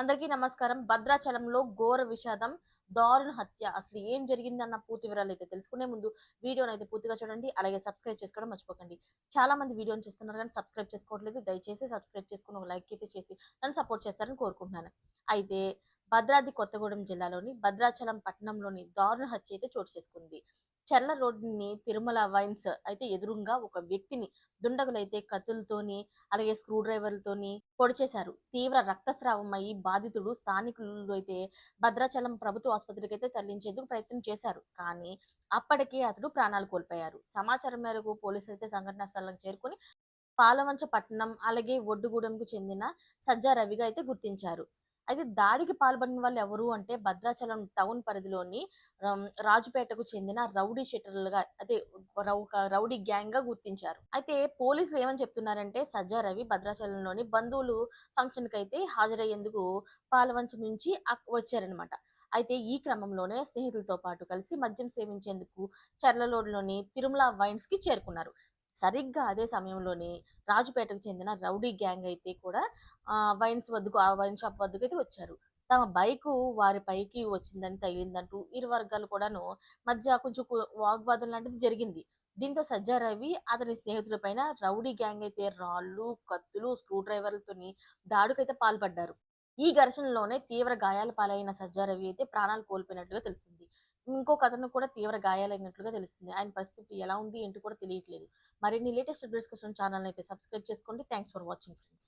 అందరికీ నమస్కారం. భద్రాచలంలో ఘోర విషాదం దారుణ హత్య. అసలు ఏం జరిగిందన్న పూర్తి వివరాలు అయితే తెలుసుకునే ముందు వీడియోని అయితే పూర్తిగా చూడండి. అలాగే సబ్స్క్రైబ్ చేసుకోవడం మర్చిపోకండి. చాలా మంది వీడియోని చూస్తున్నారు కానీ సబ్స్క్రైబ్ చేసుకోవట్లేదు. దయచేసి సబ్స్క్రైబ్ చేసుకుని ఒక లైక్ అయితే చేసి నన్ను సపోర్ట్ చేస్తారని కోరుకుంటున్నాను. అయితే భద్రాద్రి కొత్తగూడెం జిల్లాలోని భద్రాచలం పట్టణంలోని దారుణ హత్య అయితే చోటు చేసుకుంది. చెర్ల రోడ్డుని తిరుమల వైన్స్ అయితే ఎదురుగా ఒక వ్యక్తిని దుండగులైతే కత్తులతోని అలాగే స్క్రూ డ్రైవర్లతోని పొడిచేశారు. తీవ్ర రక్తస్రావం అయ్యి బాధితుడు స్థానికులు అయితే భద్రాచలం ప్రభుత్వ ఆసుపత్రికి అయితే తరలించేందుకు ప్రయత్నం చేశారు. కానీ అప్పటికే అతడు ప్రాణాలు కోల్పోయారు. సమాచారం మేరకు పోలీసులు అయితే సంఘటనా స్థలం చేరుకుని పాలవంచ పట్టణం అలాగే ఒడ్డుగూడెంకు చెందిన సజ్జా రవిగా అయితే గుర్తించారు. అయితే దాడికి పాల్పడిన వాళ్ళు ఎవరు అంటే భద్రాచలం టౌన్ పరిధిలోని రాజుపేటకు చెందిన రౌడీ షెటర్లుగా అయితే రౌడీ గ్యాంగ్గా గుర్తించారు. అయితే పోలీసులు ఏమని చెప్తున్నారంటే సజ్జా రవి భద్రాచలంలోని బంధువులు ఫంక్షన్కి అయితే హాజరయ్యేందుకు పాలవంచ నుంచి వచ్చారనమాట అయితే ఈ క్రమంలోనే స్నేహితులతో పాటు కలిసి మద్యం సేవించేందుకు చర్లలోడ్లోని తిరుమల వైన్స్కి చేరుకున్నారు. సరిగ్గా అదే సమయంలోనే రాజుపేటకు చెందిన రౌడీ గ్యాంగ్ అయితే కూడా వైన్స్ వద్దకు ఆ వైన్ షాప్ వద్దకు అయితే వచ్చారు. తమ బైకు వారి పైకి వచ్చిందని తగిలిందంటూ ఇరు వర్గాలు కూడాను మధ్య కొంచెం వాగ్వాదం లాంటిది జరిగింది. దీంతో సజ్జా రవి అతని స్నేహితుల పైన రౌడీ గ్యాంగ్ అయితే రాళ్ళు కత్తులు స్క్రూ డ్రైవర్లతోని దాడుకైతే పాల్పడ్డారు. ఈ ఘర్షణలోనే తీవ్ర గాయాల పాలైన సజ్జారవి అయితే ప్రాణాలు కోల్పోయినట్లుగా తెలిసింది ఇంకొక అతను కూడా తీవ్ర గాయాలైనట్లుగా తెలుస్తుంది. ఆయన పరిస్థితి ఎలా ఉంది ఏంటి కూడా తెలియట్లేదు. మరిన్ని లేటెస్ట్ అప్డేట్స్ కోసం ఛానల్ అయితే సబ్స్క్రైబ్ చేసుకోండి. Thanks for watching friends.